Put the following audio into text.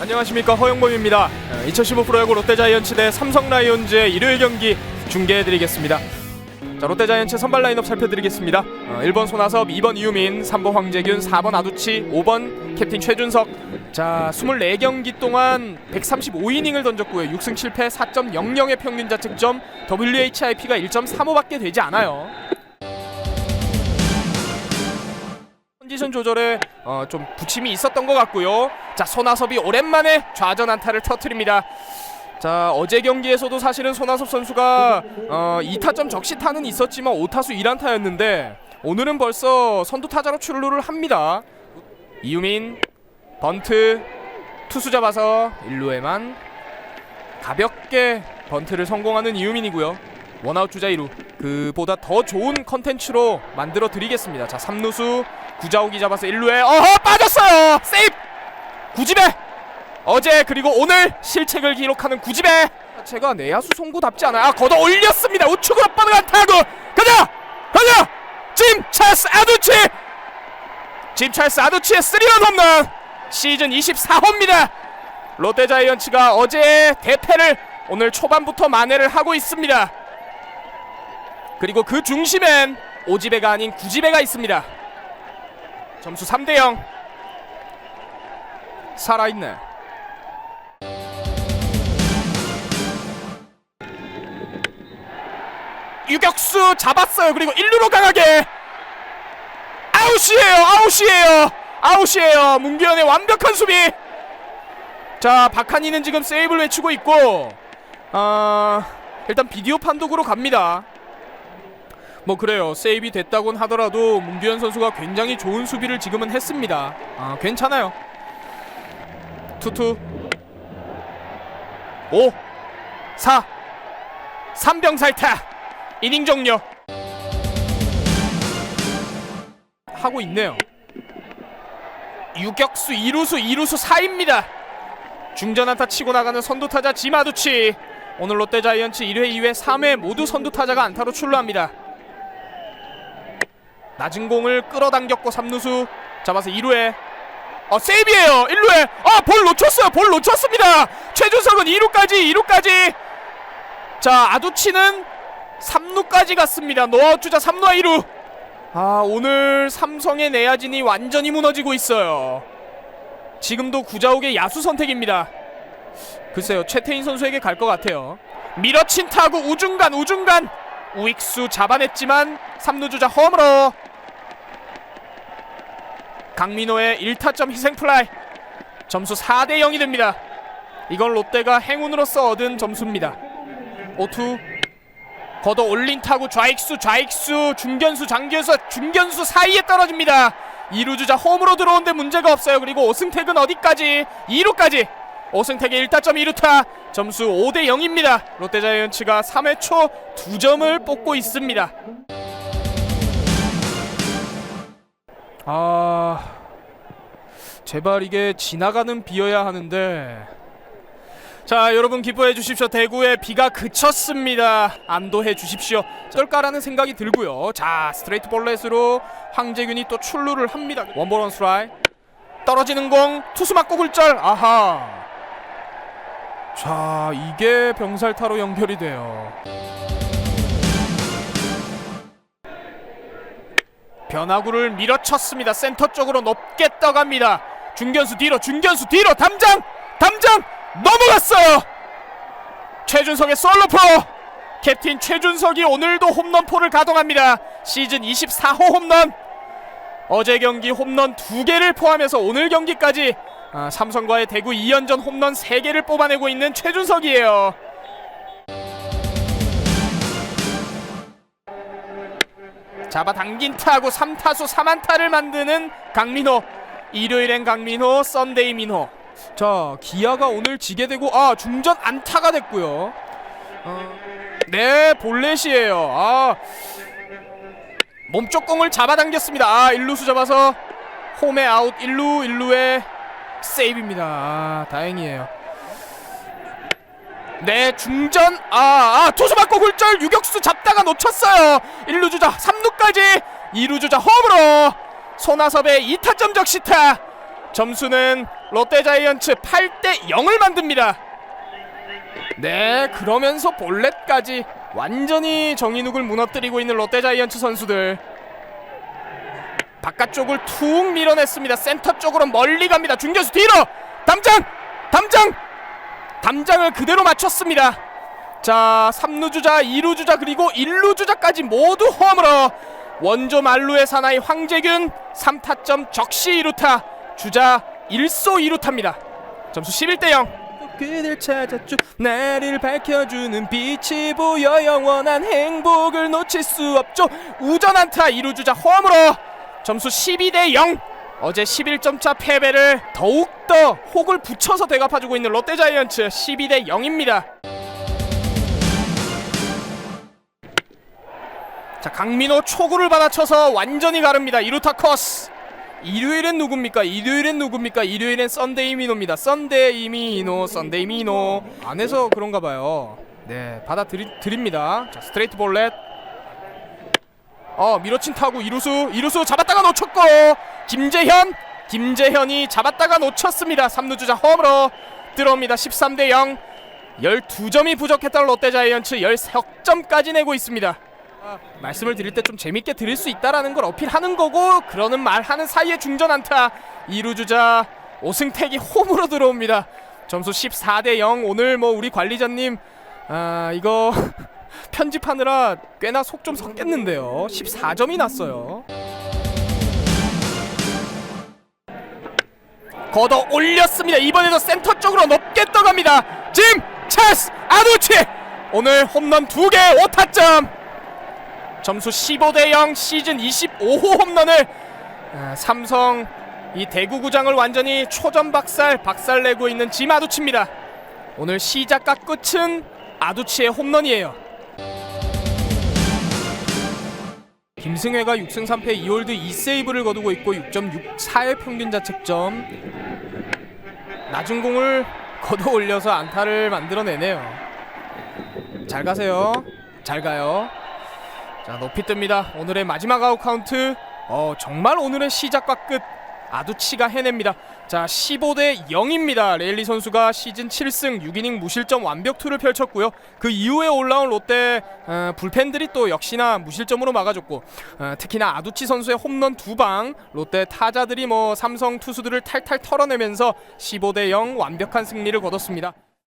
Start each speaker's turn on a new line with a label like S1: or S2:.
S1: 안녕하십니까 허영범입니다. 2015 프로야구 롯데자이언츠 대 삼성라이온즈의 일요일 경기 중계해드리겠습니다. 자 롯데자이언츠 선발 라인업 살펴드리겠습니다. 어, 1번 손아섭, 2번 이유민, 3번 황재균, 4번 아두치, 5번 캡틴 최준석. 자 24경기 동안 135이닝을 던졌고요. 6승 7패 4.00의 평균 자책점, WHIP가 1.35밖에 되지 않아요. 컨디션 조절에 어, 좀 부침이 있었던 것 같고요. 자 손아섭이 오랜만에 좌전 안타를 터트립니다. 자 어제 경기에서도 사실은 손아섭 선수가 어, 2타점 적시타는 있었지만 5타수 1안타였는데 오늘은 벌써 선두 타자로 출루를 합니다. 이유민 번트 투수 잡아서 1루에만 가볍게 번트를 성공하는 이유민이고요. 원아웃 주자 2루 그보다 더 좋은 컨텐츠로 만들어 드리겠습니다. 자 3루수 구자욱이 잡아서 1루에 어허 빠졌어요. 세이프 구집애 어제 그리고 오늘 실책을 기록하는 구집애 제가 내야수 송구답지 않아요. 아 걷어 올렸습니다. 우측으로 뻗어간 타구 가자 가자 짐 찰스 아두치 짐 찰스 아두치의 스리런 홈런 시즌 24호입니다. 롯데자이언츠가 어제 대패를 오늘 초반부터 만회를 하고 있습니다. 그리고 그 중심엔 오지배가 아닌 구지배가 있습니다. 점수 3대 0. 살아있네. 유격수 잡았어요. 그리고 1루로 강하게 아웃이에요. 아웃이에요. 아웃이에요. 문규현의 완벽한 수비. 자, 박한이는 지금 세이브를 외치고 있고 아, 일단 비디오 판독으로 갑니다. 뭐 그래요. 세이브이 됐다곤 하더라도 문규현 선수가 굉장히 좋은 수비를 지금은 했습니다. 아, 괜찮아요. 투투 5 4 3병살타 이닝 종료 하고 있네요. 유격수 2루수 2루수 4입니다. 중전 안타 치고 나가는 선두 타자 지마두치 오늘 롯데 자이언츠 1회 2회 3회 모두 선두 타자가 안타로 출루합니다. 낮은 공을 끌어당겼고 3루수. 잡아서 2루에. 어 세이브예요. 1루에. 아볼 놓쳤어요. 볼 놓쳤습니다. 최준석은 2루까지 2루까지. 자 아두치는 3루까지 갔습니다. 노아웃 주자 3루와 2루. 아 오늘 삼성의 내야진이 완전히 무너지고 있어요. 지금도 구자욱의 야수 선택입니다. 글쎄요 최태인 선수에게 갈 것 같아요. 밀어친 타구 우중간 우중간 우익수 잡아냈지만 3루 주자 홈으로. 강민호의 1타점 희생플라이. 점수 4대 0이 됩니다. 이건 롯데가 행운으로서 얻은 점수입니다. 오투. 걷어 올린 타구 좌익수 좌익수 중견수 장기에서 중견수 사이에 떨어집니다. 2루 주자 홈으로 들어오는데 문제가 없어요. 그리고 오승택은 어디까지? 2루까지 오승택의 1타점 2루타. 점수 5대 0입니다. 롯데자이언츠가 3회 초 2점을 뽑고 있습니다. 아 제발 이게 지나가는 비여야 하는데. 자 여러분 기뻐해 주십시오. 대구에 비가 그쳤습니다. 안도해 주십시오. 어떨까라는 생각이 들고요. 자 스트레이트 볼넷으로 황재균이 또 출루를 합니다. 원볼 원스트라이 떨어지는 공 투수 맞고 굴절. 아하 자 이게 병살타로 연결이 돼요 변화구를 밀어쳤습니다. 센터 쪽으로 높게 떠갑니다. 중견수 뒤로, 중견수 뒤로, 담장, 담장 넘어갔어요. 최준석의 솔로포. 캡틴 최준석이 오늘도 홈런포를 가동합니다. 시즌 24호 홈런. 어제 경기 홈런 2개를 포함해서 오늘 경기까지 아, 삼성과의 대구 2연전 홈런 3개를 뽑아내고 있는 최준석이에요. 잡아당긴 타구 3타수 3안타를 만드는 강민호. 일요일엔 강민호 썬데이 민호. 자 기아가 오늘 지게 되고 아 중전 안타가 됐고요. 어, 네 볼넷이에요. 아 몸쪽 공을 잡아당겼습니다. 아 1루수 잡아서 홈에 아웃 1루 1루에 세이브입니다. 아 다행이에요. 네 중전 아, 아 투수 맞고 굴절. 유격수 잡다가 놓쳤어요. 1루 주자 3루까지. 2루 주자 홈으로. 손아섭의 2타점 적시타. 점수는 롯데자이언츠 8대 0을 만듭니다. 네, 그러면서 볼넷까지 완전히 정인욱을 무너뜨리고 있는 롯데자이언츠 선수들. 바깥쪽을 툭 밀어냈습니다. 센터 쪽으로 멀리 갑니다. 중견수 뒤로 담장, 담장, 담장을 그대로 맞췄습니다. 자, 3루 주자, 2루 주자 그리고 1루 주자까지 모두 홈으로 원조 만루의 사나이 황재균 3타점 적시 2루타 주자 1소 2루타입니다. 점수 11대 0. 그들 찾았죠. 나를 밝혀주는 빛이 보여 영원한 행복을 놓칠 수 없죠. 우전 안타 2루 주자 홈으로 점수 12대 0. 어제 11점 차 패배를 더욱더 혹을 붙여서 대갚아주고 있는 롯데자이언츠 12대 0입니다. 자 강민호 초구를 받아쳐서 완전히 가릅니다. 이루타 커스. 일요일엔 누굽니까? 일요일엔 누굽니까? 일요일엔 썬데이 미노입니다. 썬데이 미노, 썬데이 미노. 안에서 그런가 봐요. 네, 받아 드리, 드립니다. 자, 스트레이트 볼렛. 어, 밀어친 타구 이루수, 이루수 잡았다가 놓쳤고 김재현, 김재현이 잡았다가 놓쳤습니다. 3루 주자 홈으로 들어옵니다. 13대 0. 12점이 부족했던 롯데자이언츠 13점까지 내고 있습니다. 말씀을 드릴 때 좀 재밌게 드릴 수 있다라는 걸 어필하는 거고 그러는 말 하는 사이에 중전 안타 2루 주자 오승택이 홈으로 들어옵니다. 점수 14대 0. 오늘 뭐 우리 관리자님 아 이거 편집하느라 꽤나 속 좀 섞였는데요. 14점이 났어요. 걷어 올렸습니다. 이번에도 센터 쪽으로 높게 떠갑니다. 짐 차스 아두치 오늘 홈런 2개 5타점. 점수 15대 0 시즌 25호 홈런을 아, 삼성 이 대구구장을 완전히 초전 박살 박살내고 있는 짐 아두치입니다. 오늘 시작과 끝은 아두치의 홈런이에요. 김승회가 6승 3패 2홀드 2세이브를 거두고 있고 6.64의 평균 자책점. 낮은 공을 걷어 올려서 안타를 만들어내네요. 잘 가세요. 잘 가요. 자 높이 뜹니다 오늘의 마지막 아웃 카운트 어 정말 오늘의 시작과 끝 아두치가 해냅니다 자 15대 0입니다. 레일리 선수가 시즌 7승 6이닝 무실점 완벽 투를 펼쳤고요. 그 이후에 올라온 롯데 어, 불펜들이 또 역시나 무실점으로 막아줬고 어, 특히나 아두치 선수의 홈런 두 방 롯데 타자들이 뭐 삼성 투수들을 탈탈 털어내면서 15대 0 완벽한 승리를 거뒀습니다